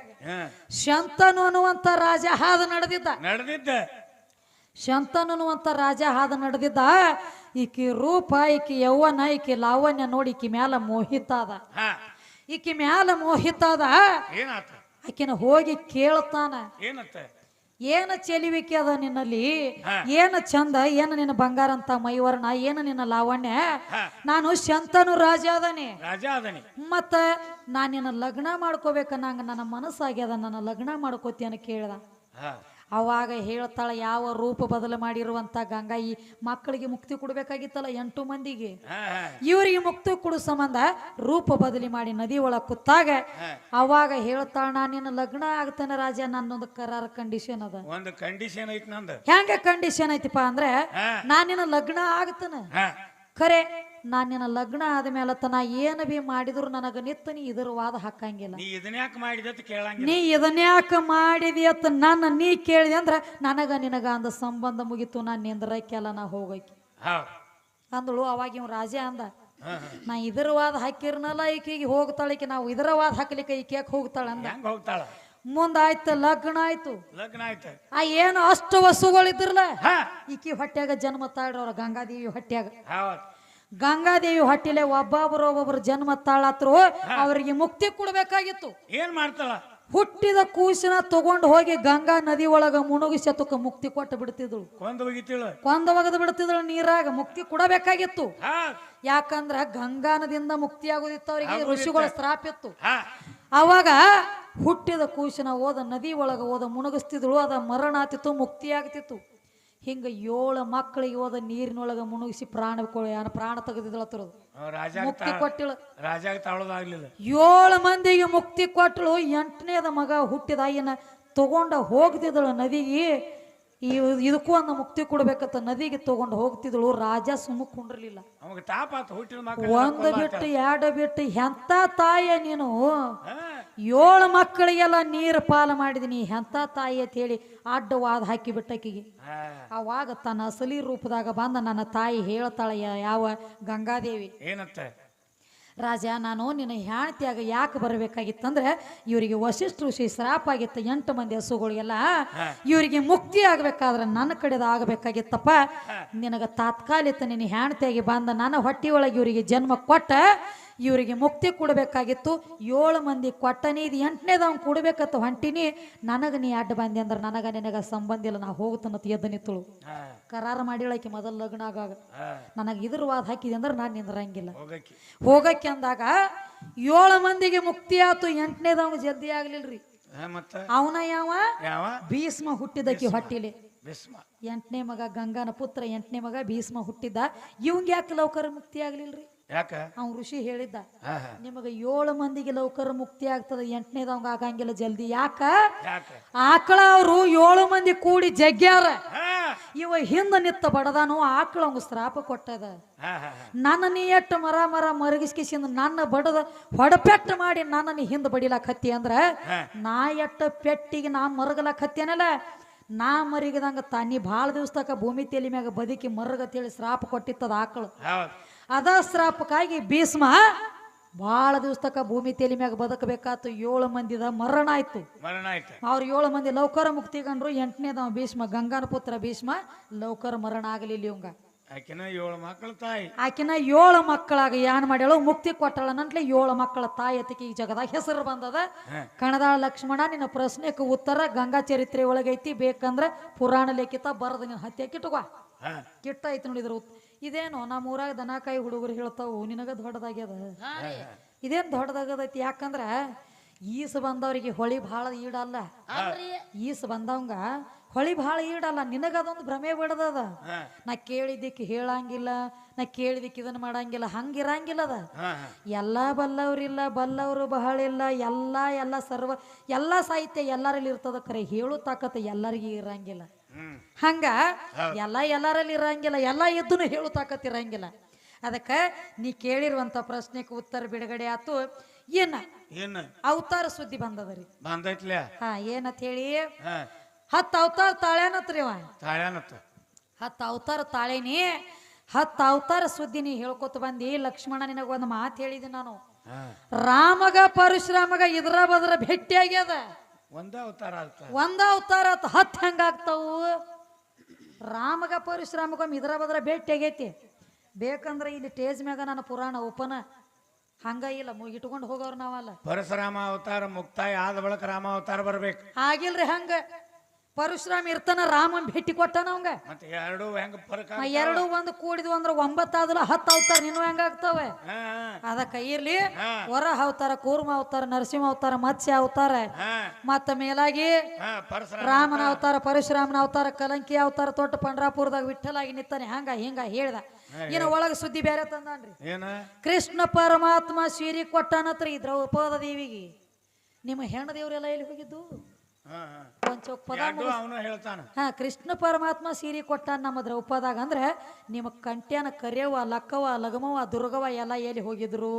ಶಂತನು ಅನ್ನುವಂತ ರಾಜ ಹಾದ ನಡೆದಿದ್ದ. ನಡೆದಿದ್ದ. ಶಂತನು ಅನ್ನುವಂತ ರಾಜ ಹಾದ ನಡೆದಿದ್ದ. ಈಕಿ ರೂಪ ಈಕಿ ಯೌವನ ಈಕಿ ಲಾವಣ್ಯ ನೋಡಿ ಈಕಿ ಮ್ಯಾಲ ಮೋಹಿತಾದ ಅದ ಈಕಿ ಮ್ಯಾಲ ಮೋಹಿತಾದ ಅದ ಆಕಿನ ಹೋಗಿ ಕೇಳ್ತಾನ. ಏನತ್ತ ಏನ ಚೆಲಿವಿಕೆ ಅದ ನಿನ್ನಲ್ಲಿ. ಏನ ಚಂದ? ಏನ ನಿನ್ನ ಬಂಗಾರ ಅಂತ ಮೈವರ್ಣ? ಏನ ನಿನ್ನ ಲಾವಣ್ಯ? ನಾನು ಶಂತನು ರಾಜ ಅದನಿ. ರಾಜ ಅದನಿ. ಮತ್ತ ನಾನು ನಿನ್ನ ಲಗ್ನ ಮಾಡ್ಕೋಬೇಕನ್ನಂಗ ನನ್ನ ಮನಸ್ಸಾಗ್ಯದ. ನನ್ನ ಲಗ್ನ ಮಾಡ್ಕೋತಿ ಕೇಳ್ದ. ಅವಾಗ ಹೇಳ್ತಾಳ ಯಾವ ರೂಪ ಬದಲು ಮಾಡಿರುವಂತ ಗಂಗಾ ಈ ಮಕ್ಕಳಿಗೆ ಮುಕ್ತಿ ಕೊಡ್ಬೇಕಾಗಿತ್ತಲ್ಲ ಎಂಟು ಮಂದಿಗೆ? ಇವರಿಗೆ ಮುಕ್ತಿ ಕೊಡೋ ಸಂಬಂಧ ರೂಪ ಬದಲಿ ಮಾಡಿ ನದಿ ಒಳಗೆ ಕುತ್ತಾಗ ಅವಾಗ ಹೇಳ್ತಾಳ ನಾ ನಿನ್ನ ಲಗ್ನ ಆಗ್ತಾನೆ ರಾಜ ನನ್ನೊಂದು ಕರಾರ ಕಂಡೀಷನ್ ಅದ. ಒಂದು ಕಂಡೀಷನ್ ಐತಿ ನಂದು. ಹೆಂಗ ಕಂಡೀಷನ್ ಐತಿಪ್ಪ ಅಂದ್ರೆ ನಾನು ನಿನ್ನ ಲಗ್ನ ಆಗ್ತಾನ? ಖರೆ ನಾನು ನಿನ್ನ ಲಗ್ನ ಆದ್ಮೇಲೆ ತನ ಏನು ಬಿ ಮಾಡಿದ್ರು ನನಗೆ ನಿತ್ತ ನೀ ಇದ್ರ ವಾದ ಹಾಕಂಗಿಲ್ಲ. ನೀ ಇದನ್ಯಾಕ ಯಾಕೆ ಮಾಡಿದೆ ಅಂತ ಕೇಳಂಗಿಲ್ಲ. ನೀ ಇದನ್ಯಾಕ ಮಾಡಿದಿ ಅಂತ ನನ್ನ ನೀ ಕೇಳಿದೆ ಅಂದ್ರೆ ನನಗ ನಿನಗ ಅಂದ ಸಂಬಂಧ ಮುಗಿತು ನಾನು ನಿಂದ್ರಕ್ಕೆಲ್ಲ ನಾ ಹೋಗಕ್ಕೆ ಅಂದಳು ಅವಾಗ ಇವ್ ರಾಜ ಅಂದ ನಾ ಇದರ ವಾದ ಹಾಕಿರ್ನಲ್ಲ ಈಕೆಗೆ ಹೋಗ್ತಾಳೆ ಈಕೆ ನಾವು ಇದರ ವಾದ ಹಾಕ್ಲಿಕ್ಕೆ ಈಕೆ ಹೋಗ್ತಾಳ ಅಂದ. ಹೆಂಗ್ ಹೋಗ್ತಾಳ? ಮುಂದಾಯ್ತು ಲಗ್ನ ಆಯ್ತು. ಲಗ್ನ ಆಯ್ತು. ಆ ಏನು ಅಷ್ಟು ವಸ್ತುಗಳಿದ್ರಲ್ಲ ಈಕಿ ಹೊಟ್ಯಾಗ ಜನ್ಮ ತಾಳ್ರವ್ರ ಗಂಗಾದೇವಿ ಹೊಟ್ಯಾಗ. ಗಂಗಾದೇವಿ ಹೊಟ್ಟಿಲೆ ಒಬ್ಬೊಬ್ರು ಒಬ್ಬೊಬ್ರು ಜನ್ಮ ತಾಳತ್ರು ಅವರಿಗೆ ಮುಕ್ತಿ ಕೊಡ್ಬೇಕಾಗಿತ್ತು. ಏನ್ ಮಾಡ್ತಾಳ? ಹುಟ್ಟಿದ ಕೂಸಿನ ತಗೊಂಡು ಹೋಗಿ ಗಂಗಾ ನದಿ ಒಳಗ ಮುಣುಗಿಸಿ ಅದಕ್ಕೆ ಮುಕ್ತಿ ಕೊಟ್ಟು ಬಿಡ್ತಿದ್ಳು. ಕೊಂದು ಒಗದು ಬಿಡ್ತಿದ್ಳು ನೀರಾಗ ಮುಕ್ತಿ ಕೊಡಬೇಕಾಗಿತ್ತು. ಯಾಕಂದ್ರ ಗಂಗಾ ನದಿಯಿಂದ ಮುಕ್ತಿ ಆಗೋದಿತ್ತು ಅವರಿಗೆ ಋಷಿಗಳ ಸ್ರಾಪಿತ್ತು ಹಾ. ಅವಾಗ ಹುಟ್ಟಿದ ಕೂಸಿನ ಓದ ನದಿ ಒಳಗ ಓದ ಮುಣಗಿಸ್ತಿದ್ಳು ಅದ ಮರಣ ಆತಿತ್ತು ಮುಕ್ತಿ ಆಗ್ತಿತ್ತು. ಹಿಂಗ ಏಳು ಮಕ್ಕಳಿಗೆ ಹೋದ ನೀರಿನೊಳಗ ಮುಣುಗಿಸಿ ಪ್ರಾಣ ಯಾರ ಪ್ರಾಣ ರಾಜಾಗ ಮುಕ್ತಿ ಕೊಟ್ಟಿಳು ರಾಜಾಗ ತಾಳೋದಾಗ್ಲಿಲ್ಲ ಏಳು ಮಂದಿಗೆ ಮುಕ್ತಿ ಕೊಟ್ಟಳು ಎಂಟನೇದ ಮಗ ಹುಟ್ಟಿದ ಆಯಿನ ತಗೊಂಡ ಹೋಗ್ತಿದ್ದಳು ನದಿಗೆ. ಈ ಇದಕ್ಕೂ ಒಂದು ಮುಕ್ತಿ ಕೊಡ್ಬೇಕಂತ ನದಿಗೆ ತಗೊಂಡು ಹೋಗ್ತಿದ್ಳು ರಾಜ ಸುಮ್ಮ ಕುಂಡ್ರಲಿಲ್ಲ. ಒಂದು ಬಿಟ್ಟು ಎರಡು ಬಿಟ್ಟು ಎಂತ ತಾಯ ನೀನು? ಏಳು ಮಕ್ಕಳಿಗೆಲ್ಲ ನೀರು ಪಾಲು ಮಾಡಿದೀನಿ ಎಂಥ ತಾಯಿ ಅಂತ ಹೇಳಿ ಅಡ್ಡವಾದ ಹಾಕಿ ಬಿಟ್ಟಕಿಗೆ. ಅವಾಗ ತನ್ನ ಅಸಲಿ ರೂಪದಾಗ ಬಂದ ನನ್ನ ತಾಯಿ ಹೇಳ್ತಾಳೆ ಯಾವ ಗಂಗಾದೇವಿ. ಏನಂತ? ರಾಜ ನಾನು ನಿನ್ನ ಹೆಣ್ತಿಯಾಗ ಯಾಕೆ ಬರಬೇಕಾಗಿತ್ತಂದ್ರೆ ಇವರಿಗೆ ವಶಿಷ್ಠ ಋಷಿ ಶ್ರಾಪ ಆಗಿತ್ತು ಎಂಟು ಮಂದಿ ಹಸುಗಳಿಗೆಲ್ಲ ಇವರಿಗೆ ಮುಕ್ತಿ ಆಗ್ಬೇಕಾದ್ರೆ ನನ್ನ ಕಡೆದ ಆಗಬೇಕಾಗಿತ್ತಪ್ಪ. ನಿನಗೆ ತಾತ್ಕಾಲಿಕ ನಿನ್ನ ಹೆಣ್ತಿಯಾಗಿ ಬಂದ ನನ್ನ ಹೊಟ್ಟೆಯೊಳಗೆ ಇವರಿಗೆ ಜನ್ಮ ಕೊಟ್ಟ ಇವರಿಗೆ ಮುಕ್ತಿ ಕೊಡಬೇಕಾಗಿತ್ತು. ಏಳು ಮಂದಿ ಕೊಟ್ಟನಿ ಇದು ಎಂಟನೇದವ್ ಕೊಡ್ಬೇಕತ್ತ ಹೊಂಟಿನಿ. ನನಗೆ ನೀ ಅಡ್ಡ ಬಂದೆ ಅಂದ್ರೆ ನನಗ ನಿನಗ ಸಂಬಂಧ ಇಲ್ಲ ನಾ ಹೋಗುತ್ತನ ಎದ್ದು ಕರಾರ ಮಾಡಿಳಕಿ ಮೊದಲು ಲಗ್ನ ಆಗಾಗ ನನಗೆ ಇದ್ರ ವಾದ ಹಾಕಿದೆ ಅಂದ್ರೆ ನಾನು ನಿಂದ್ರಂಗಿಲ್ಲ. ಹೋಗಕ್ಕಿ. ಹೋಗಕ್ಕೆ ಅಂದಾಗ ಏಳು ಮಂದಿಗೆ ಮುಕ್ತಿ ಆತು ಎಂಟನೇದವ್ ಜಲ್ದಿ ಆಗ್ಲಿಲ್ರಿ. ಅವನ ಯಾವ? ಭೀಷ್ಮ ಹುಟ್ಟಿದಕ್ಕೆ ಹೊಟ್ಟಿಲಿ. ಎಂಟನೇ ಮಗ ಗಂಗಾನ ಪುತ್ರ ಎಂಟನೇ ಮಗ ಭೀಷ್ಮ ಹುಟ್ಟಿದ್ದ. ಇವಂಗ ಯಾಕೆ ಲೌಕರ ಮುಕ್ತಿ ಆಗ್ಲಿಲ್ರಿ? ಯಾಕ? ಅವ್ನು ಋಷಿ ಹೇಳಿದ್ದ ಹಾ ಹಾ. ನಿಮಗೆ ಏಳು ಮಂದಿಗೆ ಲೌಕರ ಮುಕ್ತಿ ಆಗ್ತದ ಎಂಟನೇದವಂಗ ಆಗಂಗಿಲ್ಲ ಜಲ್ದಿ. ಯಾಕ? ಯಾಕ? ಆಕಳ ಅವರು ಏಳು ಮಂದಿ ಕೂಡಿ ಜಗ್ಗ್ಯಾರ ಹಾ. ಇವ ಹಿಂದ ನಿತ್ತ ಬಡದಾನು ಆಕಳ ಅವಂಗ ಶ್ರಾಪ ಕೊಟ್ಟದ. ಹಾ ಹಾ ಹಾ. ನನ್ನ ನೀ ಎಟ್ಟು ಮರ ಮರ ಮರಗಿಸ್ಕಿಸಿಂದ ನನ್ನ ಬಡದ ಹೊಡಪೆಟ್ಟು ಮಾಡಿ ನನ್ನ ನೀ ಹಿಂದೆ ಬಡಿಲಾಕ ಹತ್ತಿ ಅಂದ್ರ ನಾ ಎಟ್ಟ ಪೆಟ್ಟಿಗೆ ನಾ ಮರಗಲಾಕ ಹತ್ತೇನಲ್ಲ ನಾ ಮರಿಗದಂಗ ತಾ ನೀ ಭಾಳ ತಕ ಭೂಮಿ ತಲೆ ಮ್ಯಾಗ ಬದುಕಿ ಮರಗತ್ತೇಳಿ ಶ್ರಾಪ ಕೊಟ್ಟಿತ್ತದ ಆಕಳು. ಹೌದ್. ಅದ ಶ್ರಾಪಕ್ಕಾಗಿ ಭೀಷ್ಮ ದಿವಸ ತಕ್ಕ ಭೂಮಿ ತಲೆ ಮ್ಯಾಗ ಬದುಕಬೇಕಾತು. ಏಳು ಮಂದಿದ ಮರಣ ಆಯ್ತು. ಮರಣ ಆಯ್ತು. ಅವ್ರು ಏಳು ಮಂದಿ ಲೌಕರ ಮುಕ್ತಿಗಂಡ್ರು. ಎಂಟನೇದವ ಭೀಷ್ಮ ಗಂಗಾನ ಪುತ್ರ ಭೀಷ್ಮ ಲೌಕರ ಮರಣ ಆಗಲಿಲ್ಲ ಇವಂಗ. ಆಕಿನ ಏಳು ಮಕ್ಕಳ ತಾಯಿ. ಆಕಿನ ಏಳು ಮಕ್ಕಳಾಗ ಏನ್ ಮಾಡ್ಯಾಳು? ಮುಕ್ತಿ ಕೊಟ್ಟಳ ನಂಟ್ಲೆ ಏಳು ಮಕ್ಕಳ ತಾಯಿ ಅತಿಕಿ ಈ ಜಗದಾಗ ಹೆಸರು ಬಂದದ. ಕಣದಾಳ ಲಕ್ಷ್ಮಣ ನಿನ್ನ ಪ್ರಶ್ನೆಗೆ ಉತ್ತರ ಗಂಗಾ ಚರಿತ್ರೆ ಒಳಗೈತಿ. ಬೇಕಂದ್ರ ಪುರಾಣ ಲೇಖಿತ ಬರದ ನಿನ್ನ ಹತ್ಯೆ ಕಿಟ್ಟುವ ಕಿಟ್ಟ ಐತಿ ನೋಡಿದ್ರ. ಇದೇನು ನಮ್ಮ ಊರಾಗ ದನಕಾಯಿ ಹುಡುಗರು ಹೇಳ್ತಾವು ನಿನಗ ದೊಡ್ಡದಾಗ್ಯದ? ಇದೇನ್ ದೊಡ್ಡದಾಗದೈತಿ? ಯಾಕಂದ್ರ ಈಸು ಬಂದವರಿಗೆ ಹೊಳಿ ಭಾಳ ಈಡಲ್ಲ. ಈಸ ಬಂದವಂಗ ಹೊಳಿ ಭಾಳ ಈಡಲ್ಲ. ನಿನಗದೊಂದು ಭ್ರಮೆ ಬಿಡದದ. ನಾ ಕೇಳಿದ್ದಕ್ಕೆ ಹೇಳಂಗಿಲ್ಲ ನಾ ಕೇಳಿದಕ್ಕೆ ಇದನ್ನ ಮಾಡಂಗಿಲ್ಲ ಹಂಗಿರಂಗಿಲ್ಲದ. ಎಲ್ಲಾ ಬಲ್ಲವ್ರಿಲ್ಲ ಬಲ್ಲವರು ಬಹಳ ಇಲ್ಲ ಎಲ್ಲ ಎಲ್ಲ ಸರ್ವ ಎಲ್ಲ ಸಾಹಿತ್ಯ ಎಲ್ಲರಲ್ಲಿ ಇರ್ತದ ಕರೆ ಹೇಳು ತಾಕತ್ತ ಎಲ್ಲರಿಗೂ ಇರಂಗಿಲ್ಲ. ಹಂಗ ಎಲ್ಲ ಎಲ್ಲರಲ್ಲಿ ಇರಂಗಿಲ್ಲ ಎಲ್ಲ ಎದ್ದು ಹೇಳು ಅದಕ್ಕ ಇರಂಗಿಲ್ಲ ಅದಕ್ಕೆ ನೀ ಕೇಳಿರುವಂತ ಪ್ರಶ್ನೆಗೆ ಉತ್ತರ ಬಿಡುಗಡೆ ಆತು. ಏನ? ಏನ? ಅವತಾರ ಸುದ್ದಿ ಬಂದದರಿ. ಬಂದೈತ್ಲೆ? ಹಾ ಏನಂತ ಹೇಳಿ ಹತ್ತು ಅವತಾರ ತಾಳ್ಯಾನತ್ರಿ ಅವ. ಹತ್ತು ಅವತಾರ ತಾಳೇನಿ ಹತ್ತು ಅವತಾರ ಸುದ್ದಿ ನೀ ಹೇಳ್ಕೊತ ಬಂದಿ ಲಕ್ಷ್ಮಣ ನಿನಗ ಒಂದು ಮಾತು ಹೇಳಿದೆ ನಾನು. ರಾಮಗ ಪರಶುರಾಮಗ ಇದ್ರ ಬದ್ರ ಭೇಟಿ ಆಗ್ಯದ ಒಂದೇ ಅವತಾರ ಆಗ್ತ ಒಂದ ಅವತಾರ ಆತ್ ಹತ್ತು ಹೆಂಗಾಗ್ತಾವು? ರಾಮಗ ಪರಶುರಾಮಗೊಮ್ಮೆ ಇದ್ರ ಬದ್ರ ಭೇಟಿ ಆಗೈತಿ. ಬೇಕಂದ್ರೆ ಇಲ್ಲಿ ಟೇಜ್ ಮ್ಯಾಗ ನನ್ನ ಪುರಾಣ ಉಪನ ಹಂಗ ಇಲ್ಲ ಇಟ್ಕೊಂಡು ಹೋಗೋರು ನಾವಲ್ಲ. ಪರಶುರಾಮ ಅವತಾರ ಮುಕ್ತಾಯ ಆದ ಬಳಿಕ ರಾಮ ಅವತಾರ ಬರ್ಬೇಕು. ಆಗಿಲ್ರಿ ಹಂಗ. ಪರಶುರಾಮ ಇರ್ತಾನ ರಾಮನ್ ಭೇಟಿ ಕೊಟ್ಟಾನ ಅವಂಗ. ಮತ್ತೆ ಎರಡು ಹೆಂಗ ಫರಕ ಆ ಎರಡು ಒಂದು ಕೂಡಿದ್ವು ಅಂದ್ರೆ ಒಂಬತ್ತಾದಲ್ಲ ಹತ್ತು ಅವತಾರ ನೀನು ಹೆಂಗಾಗ್ತವೆ ಅದಕ್ಕ ಇರ್ಲಿ ಹೊರ ವರ ಅವತಾರ ಕೂರ್ಮ ಅವತಾರ ನರಸಿಂಹ ಅವತಾರ ಮತ್ಸ್ಯ ಅವತಾರ. ಮತ್ತ ಮೇಲಾಗಿ ರಾಮನ ಅವತಾರ. ಪರಶುರಾಮನ ಅವತಾರ ಕಲಂಕಿ ಅವತಾರ ತೊಟ್ಟು ಪಂಡ್ರಾಪುರದಾಗ ವಿಠಲಾಗಿ ನಿಂತಾನೆ ಹಂಗ ಹಿಂಗ ಹೇಳ್ದ. ಇನ್ನು ಒಳಗ ಸುದ್ದಿ ಬೇರೆ ತಂದಾನ್ರಿ. ಏನ? ಕೃಷ್ಣ ಪರಮಾತ್ಮ ಸೀರೆ ಕೊಟ್ಟಾನತ್ರಿ ದ್ರೌಪದ ದೇವಿಗೆ. ನಿಮ್ಮ ಹೆಣ್ಣ ದೇವರೆಲ್ಲ ಎಲ್ಲಿ ಹೋಗಿದ್ದು? ಒಂದ್ ಚೌಕ್ ಪದ ಎರಡು ಅವನು ಹೇಳ್ತಾನ. ಹಾ ಕೃಷ್ಣ ಪರಮಾತ್ಮ ಸೀರೆ ಕೊಟ್ಟ ನಮ್ಮ ದ್ರೌಪದಾಗ. ಅಂದ್ರೆ ನಿಮ್ಮ ಕಂಟ್ಯಾನ ಕರೆಯವ ಲಕ್ಕವ ಲಗಮವ ದುರ್ಗವ ಎಲ್ಲ ಎಲ್ಲಿ ಹೋಗಿದ್ರು?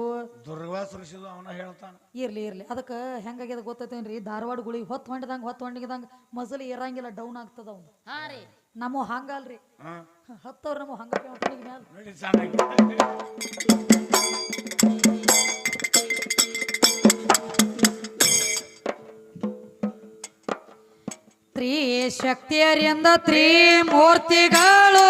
ಅವನ ಹೇಳ್ತಾನ. ಇರ್ಲಿ ಇರ್ಲಿ. ಅದಕ್ಕೆ ಹೆಂಗಾಗ್ಯದ ಗೊತ್ತೈತೇನ್ರಿ? ಧಾರವಾಡ ಗುಳಿಗೆ ಹೊತ್ತು ಹೊಂಡದಂಗ ಹೊತ್ತು ಹೊಂಡಿದಂಗೆ ಮಸಲು ಇರಂಗಿಲ್ಲ ಡೌನ್ ಆಗ್ತದ ಅವ್ನು. ಹಾ ರೀ. ನಮ್ಮ ಹಂಗಲ್ರಿ. ಹಾ. ಹತ್ತವ್ರ ನಮ್ಮ ಹಂಗ ಮ್ಯಾಲ. ನೋಡಿ ತ್ರೀ ಶಕ್ತಿಯರಿಂದ ತ್ರೀ ಮೂರ್ತಿಗಳು.